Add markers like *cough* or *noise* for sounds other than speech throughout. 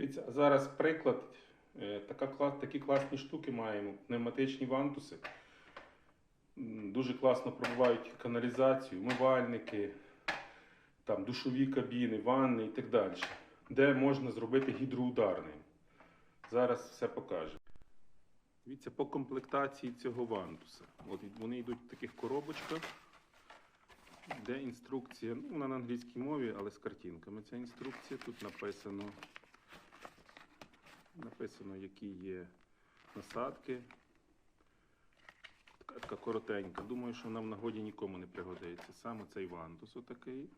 Дивіться, зараз приклад. Е, Така, такі класні штуки маємо. Пневматичні вантуси. Дуже класно пробивають каналізацію, умивальники, там, душові кабіни, ванни і так далі. Де можна зробити гідроударним. Зараз все покаже. Дивіться, по комплектації цього вантуса. От вони йдуть в таких коробочках, де інструкція, ну, вона на англійській мові, але з картинками. Ця інструкція. Тут написано, написано, які є насадки. Така, така коротенька. Думаю, що нам в нагоді нікому не пригодиться. Саме цей вантус отакий.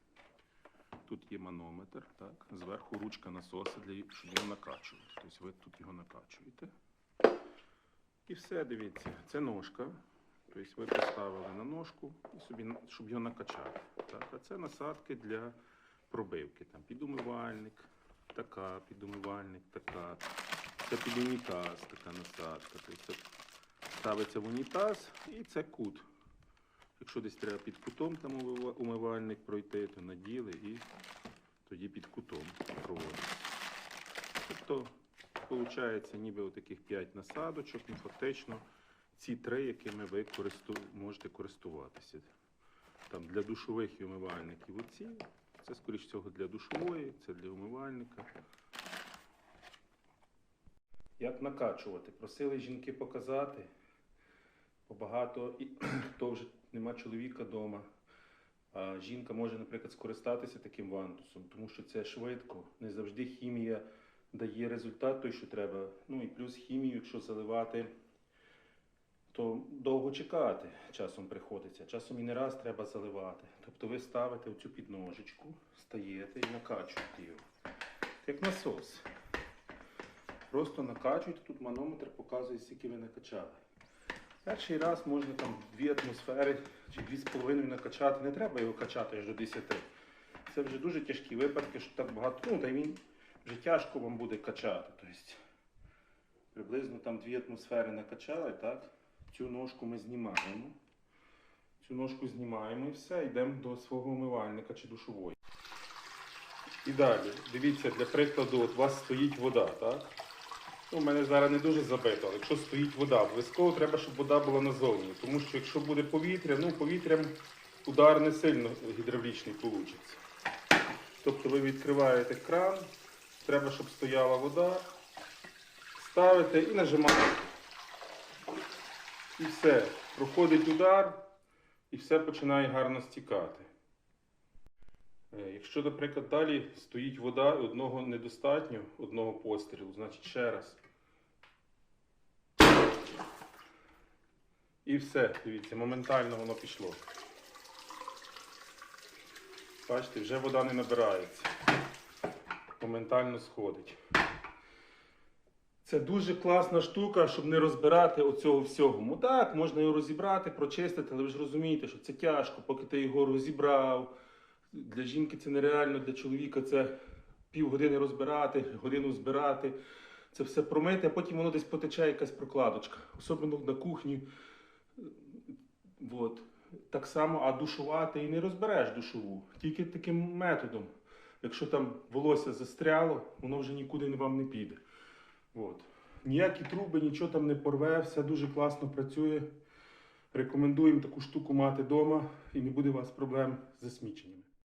Тут є манометр, так. Зверху ручка насоса, для, щоб його накачувати. Тобто ви тут його накачуєте. І все, дивіться, це ножка. Тобто ви поставили на ножку, собі, щоб його накачати. Так, а це насадки для пробивки. Там підумивальник, така, підумивальник, така. Це під унітаз, така насадка. Тобто ставиться в унітаз і це кут. Якщо десь треба під кутом там умивальник пройти, то наділи і тоді під кутом проводиться. Тобто, виходить, ніби отаких 5 насадочок, ну фактично ці три, якими ви користу... можете користуватися. Там для душових і умивальників оці. Це, скоріш всього, для душової, це для умивальника. Як накачувати? Просили жінки показати. Побагато і *clears throat* хто вже нема чоловіка вдома. Жінка може, наприклад, скористатися таким вантусом, тому що це швидко. Не завжди хімія дає результат той, що треба. Ну і плюс хімію, якщо заливати, то довго чекати часом приходиться. Часом і не раз треба заливати. Тобто ви ставите оцю підножечку, стаєте і накачуєте його. Як насос. Просто накачуєте, тут манометр показує, скільки ви накачали. Перший раз можна там дві атмосфери чи дві з половиною накачати. Не треба його качати аж до 10. Це вже дуже тяжкі випадки, що так багато. Ну, та й він вже тяжко вам буде качати. Тобто, приблизно там дві атмосфери накачали, так? Цю ножку ми знімаємо. Цю ножку знімаємо і все, йдемо до свого умивальника чи душової. І далі, дивіться, для прикладу, от у вас стоїть вода, так? Ну, у мене зараз не дуже забито, але якщо стоїть вода, обов'язково треба, щоб вода була назовні. Тому що якщо буде повітря, ну повітрям удар не сильно гідравлічний вийде. Тобто ви відкриваєте кран, треба, щоб стояла вода, ставите і нажимаєте. І все. Проходить удар, і все починає гарно стікати. Е, Якщо, наприклад, далі стоїть вода, одного недостатньо, одного пострілу, значить ще раз. І все, дивіться, моментально воно пішло. Бачите, вже вода не набирається. Моментально сходить. Це дуже класна штука, щоб не розбирати оцього всього. Ну так, можна його розібрати, прочистити, але ви ж розумієте, що це тяжко, поки ти його розібрав. Для жінки це нереально, для чоловіка це півгодини розбирати, годину збирати. Це все промити, а потім воно десь потече якась прокладочка. Особливо на кухні. От. Так само, а душувати і не розбереш душову. Тільки таким методом. Якщо там волосся застряло, воно вже нікуди вам не піде. От. Ніякі труби, нічого там не порве, все дуже класно працює. Рекомендуємо таку штуку мати вдома і не буде у вас проблем з засміченням.